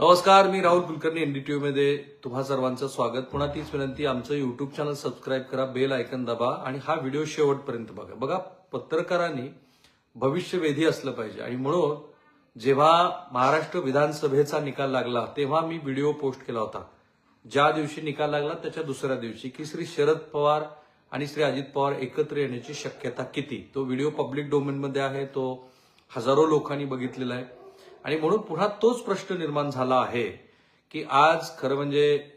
नमस्कार मी राहुल कुलकर्णी एनडीटीव्ही मध्ये तुम्हा सर्वांचं स्वागत. पुन्हा तीच विनंती आमचं युट्यूब चॅनल सबस्क्राईब करा बेल आयकन दाबा आणि हा व्हिडिओ शेवटपर्यंत बघा. बघा पत्रकारांनी भविष्यवेधी असलं पाहिजे. आणि म्हणून जेव्हा महाराष्ट्र विधानसभेचा निकाल लागला तेव्हा मी व्हिडिओ पोस्ट केला होता. ज्या दिवशी निकाल लागला त्याच्या दुसऱ्या दिवशी की श्री शरद पवार आणि श्री अजित पवार एकत्र येण्याची शक्यता किती? तो व्हिडिओ पब्लिक डोमेनमध्ये आहे तो हजारो लोकांनी बघितलेला आहे. आणि म्हणून पुन्हा तोच प्रश्न निर्माण झाला आहे की आज खरं म्हणजे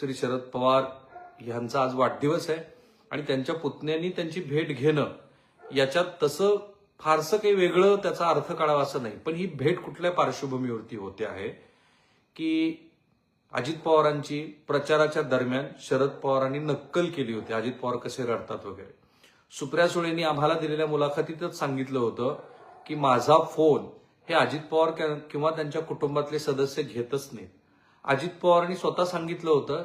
श्री शरद पवार यांचा आज वाढदिवस आहे आणि त्यांच्या पुतण्यांनी त्यांची भेट घेणं याच्यात तसं फारसं काही वेगळं त्याचा अर्थ काढावा असं नाही. पण ही भेट कुठल्या पार्श्वभूमीवरती होते आहे की अजित पवारांची प्रचाराच्या दरम्यान शरद पवारांनी नक्कल केली होती. अजित पवार कसे रडतात वगैरे. सुप्रिया सुळेंनी आम्हाला दिलेल्या मुलाखतीतच सांगितलं होतं की माझा फोन हे अजित पवार किंवा त्यांच्या कुटुंबातले सदस्य घेतच नाहीत. अजित पवारांनी स्वतः सांगितलं होतं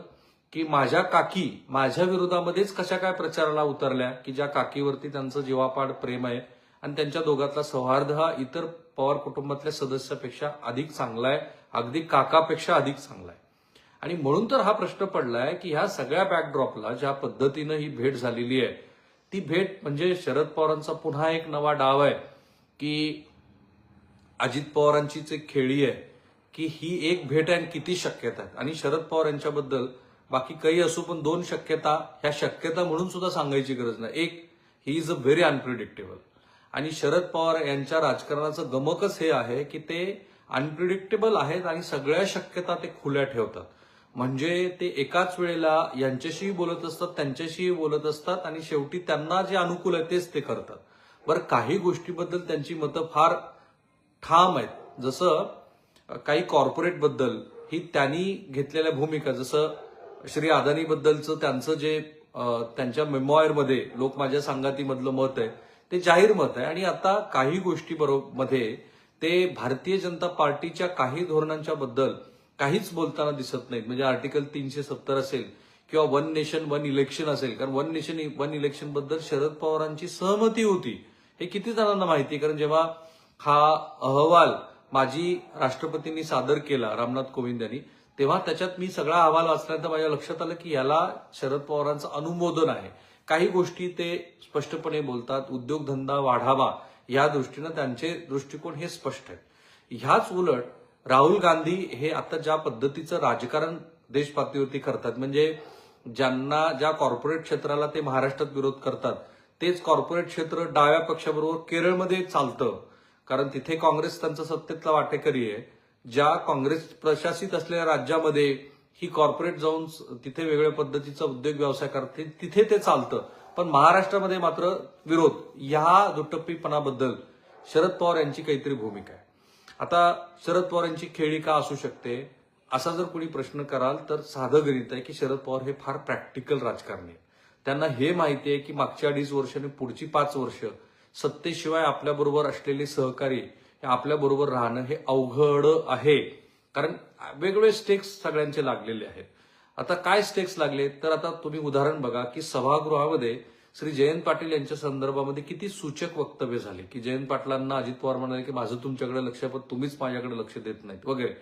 की माझ्या काकी माझ्या विरोधामध्येच कशा काय प्रचाराला उतरल्या की ज्या काकीवरती त्यांचं जीवापाड प्रेम आहे आणि त्यांच्या दोघातला सौहार्द हा इतर पवार कुटुंबातल्या सदस्यापेक्षा अधिक चांगला आहे अगदी काकापेक्षा अधिक चांगला आहे. आणि म्हणून तर हा प्रश्न पडलाय की ह्या सगळ्या बॅकड्रॉपला ज्या पद्धतीनं ही भेट झालेली आहे ती भेट म्हणजे शरद पवारांचा पुन्हा एक नवा डाव आहे की अजित पवारांचीच एक खेळी आहे की ही एक भेट आहे आणि किती शक्यता आहेत. आणि शरद पवार यांच्याबद्दल बाकी काही असो पण दोन शक्यता ह्या शक्यता म्हणून सुद्धा सांगायची गरज नाही. एक he is a very unpredictable आणि शरद पवार यांच्या राजकारणाचं गमकच हे आहे की ते अनप्रिडिक्टेबल आहेत आणि सगळ्या शक्यता ते खुल्या ठेवतात. म्हणजे ते एकाच वेळेला यांच्याशीही बोलत असतात त्यांच्याशीही बोलत असतात आणि शेवटी त्यांना जे अनुकूल आहे तेच ते करतात. बरं काही गोष्टीबद्दल त्यांची मतं फार ठाम आहेत. जसं काही कॉर्पोरेटबद्दल ही त्यांनी घेतलेल्या भूमिका जसं श्री अदानीबद्दलचं त्यांचं जे त्यांच्या मेमॉयरमध्ये लोक माझ्या सांगातीमधलं मत आहे ते जाहीर मत आहे. आणि आता काही गोष्टी मध्ये ते भारतीय जनता पार्टीच्या काही धोरणांच्या बद्दल काहीच बोलताना दिसत नाहीत. म्हणजे आर्टिकल तीनशे सत्तर असेल किंवा वन नेशन वन इलेक्शन असेल. कारण वन नेशन वन इलेक्शनबद्दल शरद पवारांची सहमती होती. हे किती जणांना माहिती आहे? कारण जेव्हा हा अहवाल माजी राष्ट्रपतींनी सादर केला रामनाथ कोविंद यांनी. तेव्हा त्याच्यात मी सगळा अहवाल वाचल्यानंतर माझ्या लक्षात आलं की याला शरद पवारांचं अनुमोदन आहे. काही गोष्टी ते स्पष्टपणे बोलतात उद्योगधंदा वाढावा या दृष्टीनं त्यांचे दृष्टिकोन हे स्पष्ट आहेत. ह्याच उलट राहुल गांधी हे आता ज्या पद्धतीचं राजकारण देशपातळीवरती करतात म्हणजे ज्यांना ज्या कॉर्पोरेट क्षेत्राला ते महाराष्ट्रात विरोध करतात तेच कॉर्पोरेट क्षेत्र डाव्या पक्षाबरोबर केरळमध्ये चालतं. कारण तिथे काँग्रेस त्यांचा सत्तेतला वाटेकरी आहे. ज्या काँग्रेस प्रशासित असलेल्या राज्यामध्ये ही कॉर्पोरेट जाऊन तिथे वेगळ्या पद्धतीचा उद्योग व्यवसाय करते तिथे ते चालतं. पण महाराष्ट्रामध्ये मात्र विरोध या दुटप्पीपणाबद्दल शरद पवार यांची काहीतरी भूमिका आहे. आता शरद पवार यांची खेळी का असू शकते असा जर कोणी प्रश्न कराल तर साधं गणित आहे की शरद पवार हे फार प्रॅक्टिकल राजकारणी आहेत. त्यांना हे माहिती आहे की मागच्या अडीच वर्ष आणि पुढची पाच वर्ष सत्तेशिवाय आपल्याबरोबर असलेले सहकारी हे आपल्याबरोबर राहणं हे अवघड आहे. कारण वेगवेगळे स्टेक्स सगळ्यांचे लागलेले आहेत. आता काय स्टेक्स लागले? तर आता तुम्ही उदाहरण बघा की सभागृहामध्ये श्री जयंत पाटील यांच्या संदर्भामध्ये किती सूचक वक्तव्य झाले? की जयंत पाटलांना अजित पवार म्हणाले की माझं तुमच्याकडे लक्ष पण तुम्हीच माझ्याकडे लक्ष देत नाहीत वगैरे.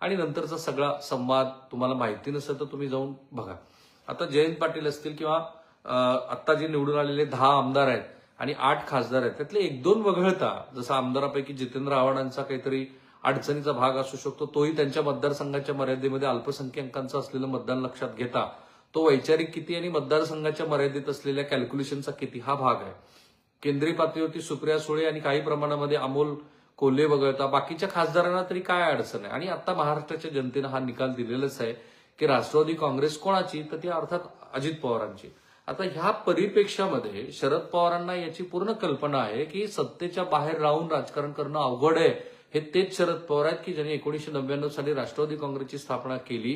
आणि नंतरचा सगळा संवाद तुम्हाला माहिती नसेल तर तुम्ही जाऊन बघा. आता जयंत पाटील असतील किंवा आत्ता जे निवडून आलेले दहा आमदार आहेत आणि आठ खासदार आहेत. त्यातले एक दोन वगळता जसं आमदारापैकी जितेंद्र आव्हाडांचा काहीतरी अडचणीचा भाग असू शकतो तोही त्यांच्या मतदारसंघाच्या मर्यादेमध्ये अल्पसंख्याकांचं असलेलं मतदान लक्षात घेता तो वैचारिक किती आणि मतदारसंघाच्या मर्यादेत असलेल्या कॅल्क्युलेशनचा किती हा भाग आहे. केंद्रीय पातळीवरती सुप्रिया सुळे आणि काही प्रमाणामध्ये अमोल कोल्हे वगळता बाकीच्या खासदारांना तरी काय अडचण आहे? आणि आता महाराष्ट्राच्या जनतेनं हा निकाल दिलेलाच आहे की राष्ट्रवादी काँग्रेस कोणाची? तर ती अर्थात अजित पवारांची. आता ह्या परिप्रेक्षामध्ये शरद पवारांना याची पूर्ण कल्पना आहे की सत्तेच्या बाहेर राहून राजकारण करणं अवघड आहे. हे तेच शरद पवार आहेत की ज्यांनी एकोणीशे नव्याण्णव साली राष्ट्रवादी काँग्रेसची स्थापना केली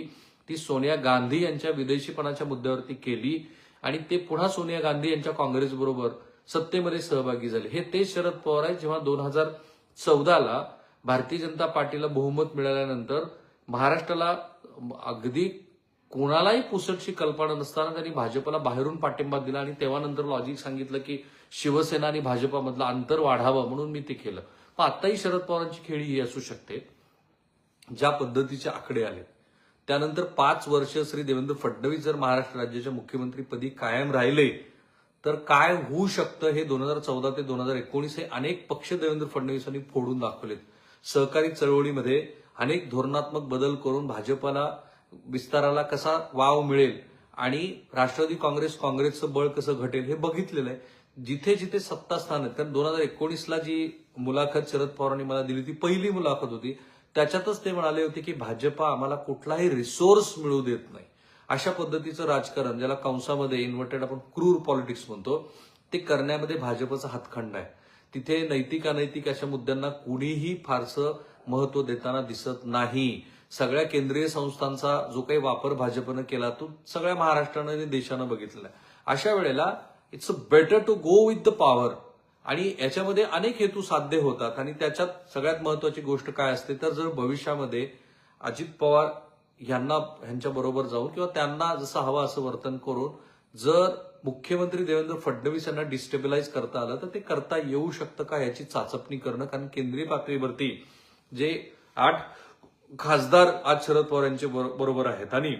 ती सोनिया गांधी यांच्या विदेशीपणाच्या मुद्द्यावरती केली आणि ते पुन्हा सोनिया गांधी यांच्या काँग्रेस बरोबर सत्तेमध्ये सहभागी झाले. हे तेच शरद पवार आहेत जेव्हा दोन हजार चौदाला भारतीय जनता पार्टीला बहुमत मिळाल्यानंतर महाराष्ट्राला अगदी कोणालाही पुसटची कल्पना नसताना त्यांनी भाजपला बाहेरून पाठिंबा दिला आणि तेव्हा नंतर लॉजिक सांगितलं की शिवसेना आणि भाजपामधलं अंतर वाढावं म्हणून मी ते केलं. मग आताही शरद पवारांची खेळी ही असू शकते ज्या पद्धतीचे आकडे आले त्यानंतर पाच वर्ष श्री देवेंद्र फडणवीस जर महाराष्ट्र राज्याच्या मुख्यमंत्रीपदी कायम राहिले तर काय होऊ शकतं हे दोन हजार चौदा ते दोन हजार एकोणीस हे अनेक पक्ष देवेंद्र फडणवीसांनी फोडून दाखवलेत. सहकारी चळवळीमध्ये अनेक धोरणात्मक बदल करून भाजपाला विस्ताराला कसा वाव मिळेल आणि राष्ट्रवादी काँग्रेस काँग्रेसचं बळ कसं घटेल हे बघितलेलं आहे. जिथे जिथे सत्ता स्थान आहेत कारण दोन हजार एकोणीसला जी मुलाखत शरद पवारांनी मला दिली ती पहिली मुलाखत होती त्याच्यातच ते म्हणाले होते की भाजपा आम्हाला कुठलाही रिसोर्स मिळू देत नाही. अशा पद्धतीचं राजकारण ज्याला कंसामध्ये इन्व्हर्टेड आपण क्रूर पॉलिटिक्स म्हणतो ते करण्यामध्ये भाजपचा हातखंड आहे. तिथे नैतिक अनैतिक अशा मुद्द्यांना कुणीही फारसं महत्त्व देताना दिसत नाही. सगळ्या केंद्रीय संस्थांचा जो काही वापर भाजपनं केला तो सगळ्या महाराष्ट्रानं आणि देशानं बघितलेला आहे. अशा वेळेला it's a better to go with the power आणि याच्यामध्ये अनेक हेतू साध्य होतात आणि त्याच्यात सगळ्यात महत्वाची गोष्ट काय असते तर जर भविष्यामध्ये अजित पवार यांना ह्यांच्या बरोबर जाऊन किंवा त्यांना जसं हवं असं वर्तन करून जर मुख्यमंत्री देवेंद्र फडणवीस यांना डिस्टेबिलाइज करता आलं तर ते करता येऊ शकतं का याची चाचपणी करणं? कारण केंद्रीय पातळीवरती जे आठ खासदार आज शरद पवार यांचे बरोबर आहेत. आणि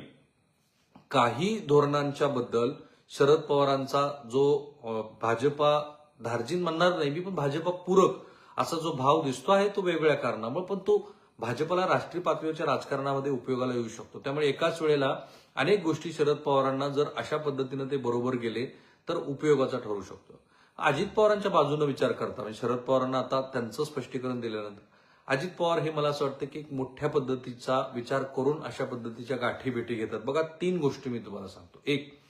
काही धोरणांच्या बद्दल शरद पवारांचा जो भाजपा धार्जिन म्हणणार नाही मी पण भाजपा पूरक असा जो भाव दिसतो आहे तो वेगवेगळ्या कारणामुळे पण तो भाजपला राष्ट्रीय पातळीवरच्या राजकारणामध्ये उपयोगाला येऊ शकतो. त्यामुळे एकाच वेळेला अनेक गोष्टी शरद पवारांना जर अशा पद्धतीनं ते बरोबर गेले तर उपयोगाचा ठरू शकतो. अजित पवारांच्या बाजूने विचार करता म्हणजे शरद पवारांना आता त्यांचं स्पष्टीकरण दिल्यानंतर अजित पवार हे मला असं वाटतं की एक मोठ्या पद्धतीचा विचार करून अशा पद्धतीच्या गाठी भेटी घेतात. बघा तीन गोष्टी मी तुम्हाला सांगतो. एक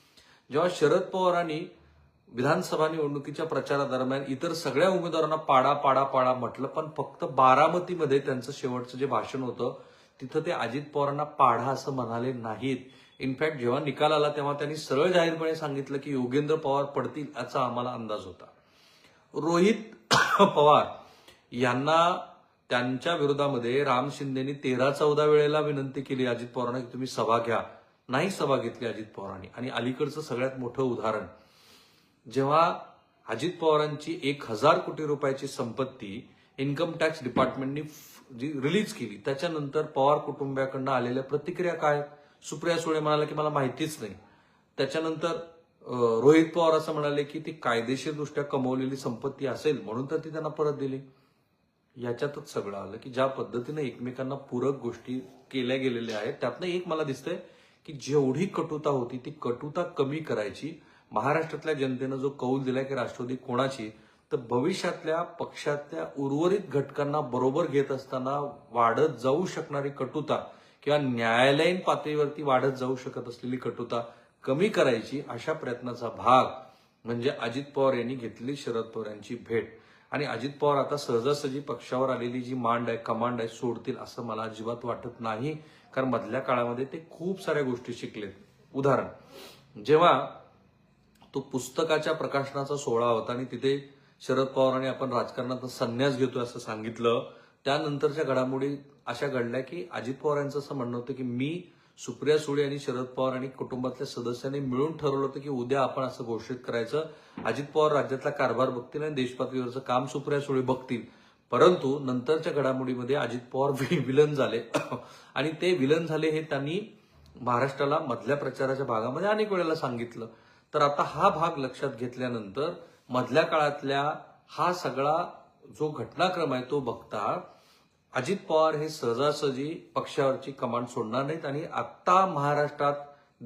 जेव्हा शरद पवारांनी विधानसभा निवडणुकीच्या प्रचारादरम्यान इतर सगळ्या उमेदवारांना पाडा पाडा पाडा म्हटलं पण फक्त बारामतीमध्ये त्यांचं शेवटचं जे भाषण होतं तिथं ते अजित पवारांना पाढा असं म्हणाले नाहीत. इनफॅक्ट जेव्हा निकाल आला तेव्हा त्यांनी सरळ जाहीरपणे सांगितलं की योगेंद्र पवार पडतील याचा आम्हाला अंदाज होता. रोहित पवार यांना त्यांच्या विरोधामध्ये राम शिंदेनी तेरा चौदा वेळेला विनंती केली अजित पवारांना की तुम्ही सभा घ्या. नाही सभा घेतली अजित पवारांनी. आणि अलीकडचं सगळ्यात मोठं उदाहरण जेव्हा अजित पवारांची एक हजार कोटी रुपयाची संपत्ती इन्कम टॅक्स डिपार्टमेंटनी जी रिलीज केली त्याच्यानंतर पवार कुटुंबियाकडनं आलेल्या प्रतिक्रिया काय? सुप्रिया सुळे म्हणाला की मला माहितीच नाही. त्याच्यानंतर रोहित पवार असं म्हणाले की ती कायदेशीरदृष्ट्या कमवलेली संपत्ती असेल म्हणून तर ती त्यांना परत दिली. याच्यातच सगळं आलं की ज्या पद्धतीने एकमेकांना पूरक गोष्टी केल्या गेलेल्या आहेत त्यातनं एक मला दिसतंय की जेवढी कटुता होती ती कटुता कमी करायची. महाराष्ट्रातल्या जनतेनं जो कौल दिलाय की राष्ट्रवादी कोणाची तर भविष्यातल्या पक्षातल्या उर्वरित घटकांना बरोबर घेत असताना वाढत जाऊ शकणारी कटुता किंवा न्यायालयीन पातळीवरती वाढत जाऊ शकत असलेली कटुता कमी करायची अशा प्रयत्नाचा भाग म्हणजे अजित पवार यांनी घेतलेली शरद पवार यांची भेट. आणि अजित पवार आता सहजासहजी पक्षावर आलेली जी मांड आहे कमांड आहे सोडतील असं मला अजिबात वाटत नाही. कारण मधल्या काळामध्ये ते खूप साऱ्या गोष्टी शिकलेत. उदाहरण जेव्हा तो पुस्तकाच्या प्रकाशनाचा सोहळा होता आणि तिथे शरद पवारांनी आपण राजकारणात संन्यास घेतोय असं सांगितलं त्यानंतरच्या घडामोडी अशा घडल्या की अजित पवार यांचं असं म्हणणं होतं की मी सुप्रिया सुळे आणि शरद पवार आणि कुटुंबातल्या सदस्यांनी मिळून ठरवलं होतं की उद्या आपण असं घोषित करायचं. अजित पवार राज्यातला कारभार बघतील आणि देशपातळीवरचं काम सुप्रिया सुळे बघतील. परंतु नंतरच्या घडामोडीमध्ये अजित पवार विलन झाले. आणि ते विलन झाले हे त्यांनी महाराष्ट्राला मधल्या प्रचाराच्या भागामध्ये अनेक वेळेला सांगितलं. तर आता हा भाग लक्षात घेतल्यानंतर मधल्या काळातल्या हा सगळा जो घटनाक्रम आहे तो बघता अजित पवार हे सहजासहजी पक्षावरची कमांड सोडणार नाहीत आणि आत्ता महाराष्ट्रात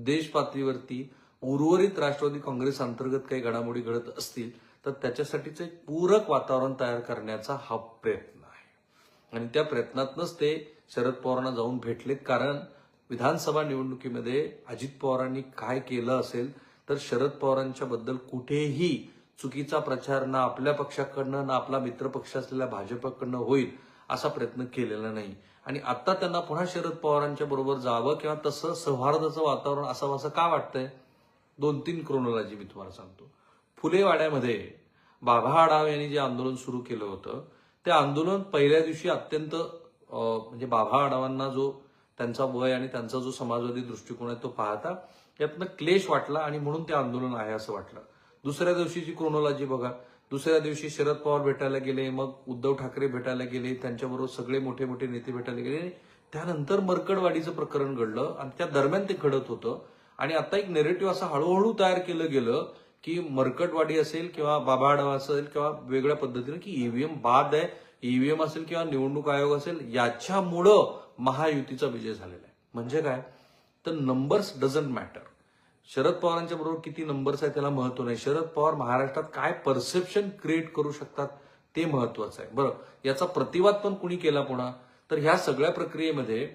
देशपातळीवरती उर्वरित राष्ट्रवादी काँग्रेस अंतर्गत काही घडामोडी घडत असतील तर त्याच्यासाठीचं एक पूरक वातावरण तयार करण्याचा हा प्रयत्न आहे. आणि त्या प्रयत्नातनच ते शरद पवारांना जाऊन भेटलेत. कारण विधानसभा निवडणुकीमध्ये अजित पवारांनी काय केलं असेल तर शरद पवारांच्या बद्दल कुठेही चुकीचा प्रचार ना आपल्या पक्षाकडनं ना आपला मित्रपक्ष असलेल्या भाजपकडनं होईल. असा प्रयत्न केलेला नाही. आणि आता त्यांना पुन्हा शरद पवारांच्या बरोबर जावं किंवा तसं सौहार्दाचं वातावरण असावं असं का वाटतंय? दोन तीन क्रोनॉलॉजी मी तुम्हाला सांगतो. फुलेवाड्यामध्ये बाबा आढाव यांनी जे आंदोलन सुरू केलं होतं ते आंदोलन पहिल्या दिवशी अत्यंत म्हणजे बाबा आढावांना जो त्यांचा वय आणि त्यांचा जो समाजवादी दृष्टिकोन आहे तो पाहता यातनं क्लेश वाटला आणि म्हणून ते आंदोलन आहे असं वाटलं. दुसऱ्या दिवशीची क्रोनॉलॉजी बघा दुसऱ्या दिवशी शरद पवार भेटायला गेले मग उद्धव ठाकरे भेटायला गेले त्यांच्याबरोबर सगळे मोठे मोठे नेते भेटायला गेले. त्यानंतर मरकडवाडीचं प्रकरण घडलं आणि त्या दरम्यान ते घडत होतं. आणि आता एक नेरेटिव्ह असं हळूहळू तयार केलं गेलं की मरकटवाडी असेल किंवा बाबाड असेल किंवा वेगळ्या पद्धतीने की ईव्हीएम बाद आहे ईव्हीएम असेल किंवा निवडणूक आयोग असेल याच्यामुळं महायुतीचा विजय झालेला आहे. म्हणजे काय? तर नंबर्स डझंट मॅटर शरद पवारांच्या बरोबर किती नंबर्स आहेत त्याला महत्त्व नाही. शरद पवार महाराष्ट्रात काय परसेप्शन क्रिएट करू शकतात ते महत्वाचं आहे. बरं याचा प्रतिवाद पण कुणी केला पुन्हा? तर ह्या सगळ्या प्रक्रियेमध्ये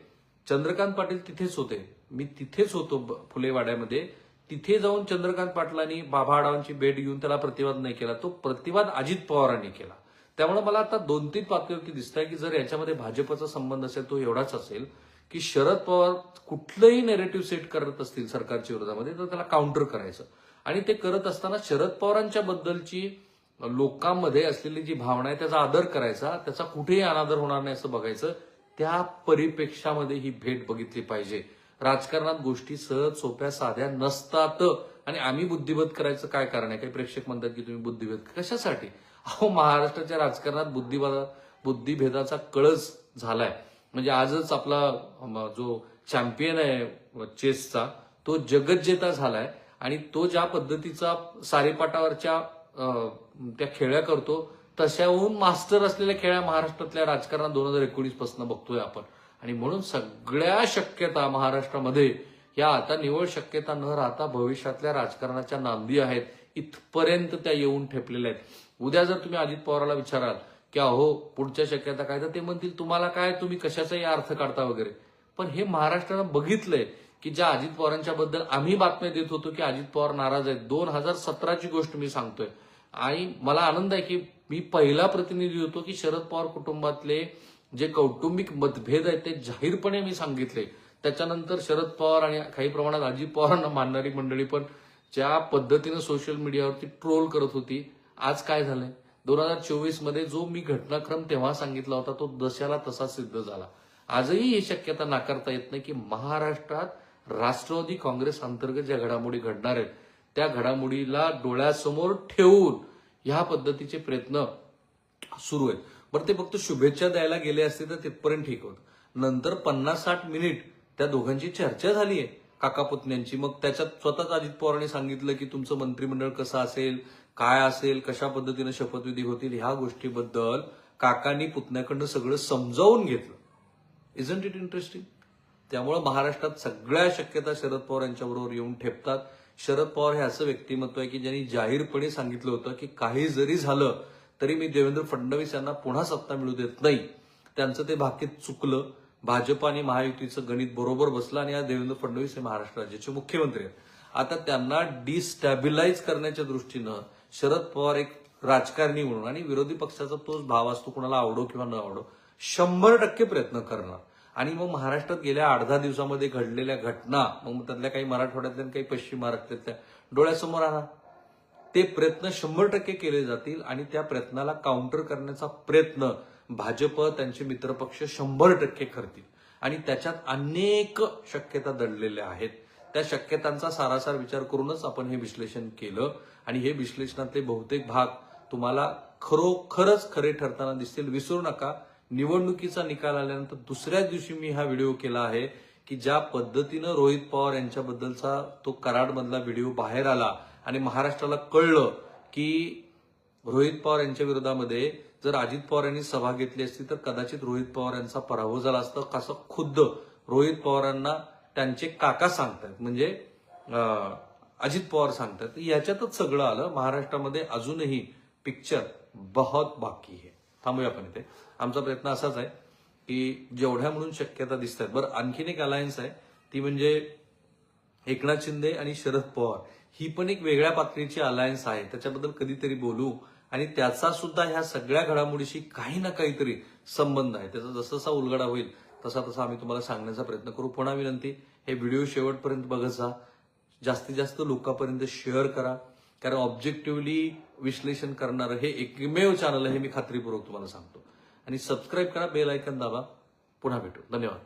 चंद्रकांत पाटील तिथेच होते. मी तिथेच होतो ब- फुलेवाड्यामध्ये. तिथे जाऊन चंद्रकांत पाटलांनी बाबा आढावांची भेट घेऊन त्याला प्रतिवाद नाही केला. तो प्रतिवाद अजित पवारांनी केला. त्यामुळे मला आता दोन तीन पातळीवरती दिसत आहे की जर याच्यामध्ये भाजपचा संबंध असेल तो एवढाच असेल. की शरद पवार कुठलंही नेरेटिव्ह सेट करत असतील सरकारच्या विरोधामध्ये तर त्याला काउंटर करायचं. आणि ते करत असताना शरद पवारांच्या बद्दलची लोकांमध्ये असलेली जी भावना आहे त्याचा आदर करायचा त्याचा कुठेही अनादर होणार नाही असं बघायचं त्या परिप्रेक्षामध्ये ही भेट बघितली पाहिजे. राजकारणात गोष्टी सहज सोप्या साध्या नसतात. आणि आम्ही बुद्धिबद्ध करायचं काय कारण आहे? काही प्रेक्षक म्हणतात की तुम्ही बुद्धिभेद कशासाठी? अहो महाराष्ट्राच्या राजकारणात बुद्धिवादा बुद्धिभेदाचा कळस झालाय. म्हणजे आजच आपला जो चॅम्पियन आहे चेसचा तो जगज्जेता झालाय आणि तो ज्या पद्धतीचा सारेपाटावरच्या त्या खेळ्या करतो तशाहून मास्टर असलेल्या खेळ्या महाराष्ट्रातल्या राजकारणात दोन हजार एकोणीसपासून बघतोय आपण. आणि म्हणून सगळ्या शक्यता महाराष्ट्रामध्ये या आता निवड शक्यता न राहता भविष्यातल्या राजकारणाच्या नांदी आहेत इथपर्यंत त्या येऊन ठेपलेल्या आहेत. उद्या जर तुम्ही अजित पवाराला विचाराल की अहो पुढच्या शक्यता काय? तर ते म्हणतील तुम्हाला काय? तुम्ही कशाचाही अर्थ काढता वगैरे. पण हे महाराष्ट्रानं बघितलंय की ज्या अजित पवारांच्या बद्दल आम्ही बातम्या देत होतो की अजित पवार नाराज आहेत. दोन हजार सतराची गोष्ट मी सांगतोय. आणि मला आनंद आहे की मी पहिला प्रतिनिधी होतो की शरद पवार कुटुंबातले जे कौटुंबिक मतभेद आहेत ते जाहीरपणे मी सांगितले. त्याच्यानंतर शरद पवार आणि काही प्रमाणात अजित पवारांना मानणारी मंडळी पण ज्या पद्धतीनं सोशल मीडियावरती ट्रोल करत होती आज काय झालंय? दोन हजार चोवीसमध्ये जो मी घटनाक्रम तेव्हा सांगितला होता तो दशाला तसा सिद्ध झाला. आजही ही शक्यता नाकारता येत नाही की महाराष्ट्रात राष्ट्रवादी काँग्रेस अंतर्गत ज्या घडामोडी घडणार आहेत त्या घडामोडीला डोळ्यासमोर ठेवून ह्या पद्धतीचे प्रयत्न सुरू आहेत. बरं ते फक्त शुभेच्छा द्यायला गेले असते तर तिथपर्यंत ठीक होत. नंतर पन्नास साठ मिनिट त्या दोघांची चर्चा झाली आहे काका पुतण्यांची मग त्याच्यात स्वतःच अजित पवारांनी सांगितलं की तुमचं मंत्रिमंडळ कसं असेल काय असेल कशा पद्धतीनं शपथविधी होतील ह्या गोष्टीबद्दल काकांनी पुतण्याकडनं सगळं समजावून घेतलं. इजंट इट इंटरेस्टिंग त्यामुळं महाराष्ट्रात सगळ्या शक्यता शरद पवार यांच्याबरोबर येऊन ठेपतात. शरद पवार हे असं व्यक्तिमत्व आहे की ज्यांनी जाहीरपणे सांगितलं होतं की काही जरी झालं तरी मी देवेंद्र फडणवीस यांना पुन्हा सत्ता मिळू देत नाही. त्यांचं ते भाकीत चुकलं. भाजप आणि महायुतीचं गणित बरोबर बसलं आणि आज देवेंद्र फडणवीस हे महाराष्ट्र राज्याचे मुख्यमंत्री आहेत. आता त्यांना डिस्टॅबिलाइज करण्याच्या दृष्टीनं शरद पवार एक राजकारणी म्हणून आणि विरोधी पक्षाचा तोच भाव असतो कुणाला आवडो किंवा न आवडो शंभर टक्के प्रयत्न करणार. आणि मग महाराष्ट्रात गेल्या आठ दहा दिवसामध्ये घडलेल्या घटना मग त्यातल्या काही मराठवाड्यातल्या काही पश्चिम महाराष्ट्रातल्या डोळ्यासमोर आणा. ते प्रयत्न शंभर टक्के केले जातील आणि त्या प्रयत्नाला काउंटर करण्याचा प्रयत्न भाजप त्यांचे मित्रपक्ष शंभर टक्के करतील. आणि त्याच्यात अनेक शक्यता दडलेल्या आहेत. त्या शक्यतांचा सारासार विचार करूनच आपण हे विश्लेषण केलं. आणि हे विश्लेषणातले बहुतेक भाग तुम्हाला खरोखरच खरे ठरताना दिसतील. विसरू नका. निवडणुकीचा निकाल आल्यानंतर दुसऱ्याच दिवशी मी हा व्हिडिओ केला आहे की ज्या पद्धतीनं रोहित पवार यांच्याबद्दलचा तो कराडमधला व्हिडिओ बाहेर आला आणि महाराष्ट्राला कळलं की रोहित पवार यांच्या विरोधामध्ये जर अजित पवार यांनी सभा घेतली असती तर कदाचित रोहित पवार यांचा पराभव झाला असता. कसं खुद्द रोहित पवारांना त्यांचे काका सांगतात म्हणजे अजित पवार सांगतात याच्यातच सगळं आलं. महाराष्ट्रामध्ये अजूनही पिक्चर बहुत बाकी आहे. थांबूया आपण इथे. आमचा प्रयत्न असाच आहे की जेवढ्या म्हणून शक्यता दिसत आहेत बरं आणखीन एक अलायन्स आहे. ती म्हणजे एकनाथ शिंदे आणि शरद पवार. ही पण एक वेगळ्या पातळीची अलायन्स आहे. त्याच्याबद्दल कधीतरी बोलू. आणि त्याचा सुद्धा ह्या सगळ्या घडामोडीशी काही ना काहीतरी संबंध आहे. त्याचा जसा जसा उलगडा होईल तसा तसा आम्ही तुम्हाला सांगण्याचा प्रयत्न करू. पुन्हा विनंती हे व्हिडिओ शेवटपर्यंत बघत जा. जास्तीत जास्त लोकांपर्यंत शेअर करा. कारण ऑब्जेक्टिव्हली विश्लेषण करणारं हे एकमेव चॅनल आहे हे मी खात्रीपूर्वक तुम्हाला सांगतो. आणि सबस्क्राईब करा बेल आयकन दाबा. पुन्हा भेटू. धन्यवाद.